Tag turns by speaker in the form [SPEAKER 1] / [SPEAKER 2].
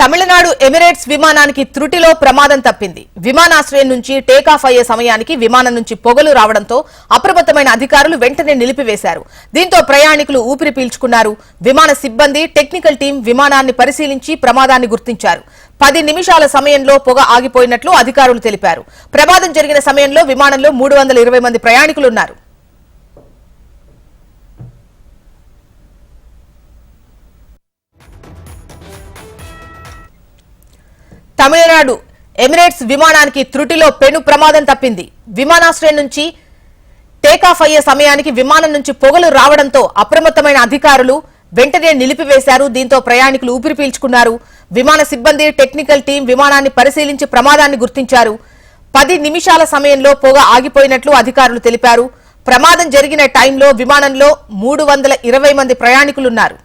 [SPEAKER 1] Tamil Nadu Emirates విమానానికి త్రుటిలో ప్రమాదం తప్పింది. విమానాశ్రయం నుంచి టేకాఫ్ అయ్యే సమయానికి విమానం నుంచి పొగలు రావడంతో అప్రమత్తమైన అధికారులు వెంటనే నిలిపివేశారు. దీంతో ప్రయాణికులు ఊపిరి పీల్చుకున్నారు. విమాన సిబ్బంది టెక్నికల్ టీం విమానాన్ని పరిశీలించి ప్రమాదాన్ని గుర్తించారు. పది నిమిషాల సమయంలో పొగ ఆగిపోయినట్లు అధికారులు తెలిపారు. ప్రమాదం జరిగిన సమయంలో విమానంలో మూడు వందల ఇరవై మంది ప్రయాణికులున్నారు తమిళనాడు ఎమిరేట్స్ విమానానికి త్రుటిలో పెను ప్రమాదం తప్పింది. విమానాశ్రయం నుంచి టేకాఫ్ అయ్యే సమయానికి విమానం నుంచి పొగలు రావడంతో అప్రమత్తమైన అధికారులు వెంటనే నిలిపివేశారు. దీంతో ప్రయాణికులు ఊపిరి పీల్చుకున్నారు. విమాన సిబ్బంది టెక్నికల్ టీం విమానాన్ని పరిశీలించి ప్రమాదాన్ని గుర్తించారు. పది నిమిషాల సమయంలో పొగ ఆగిపోయినట్లు అధికారులు తెలిపారు. ప్రమాదం జరిగిన టైంలో విమానంలో మూడు వందల ఇరవై మంది ప్రయాణికులున్నారు.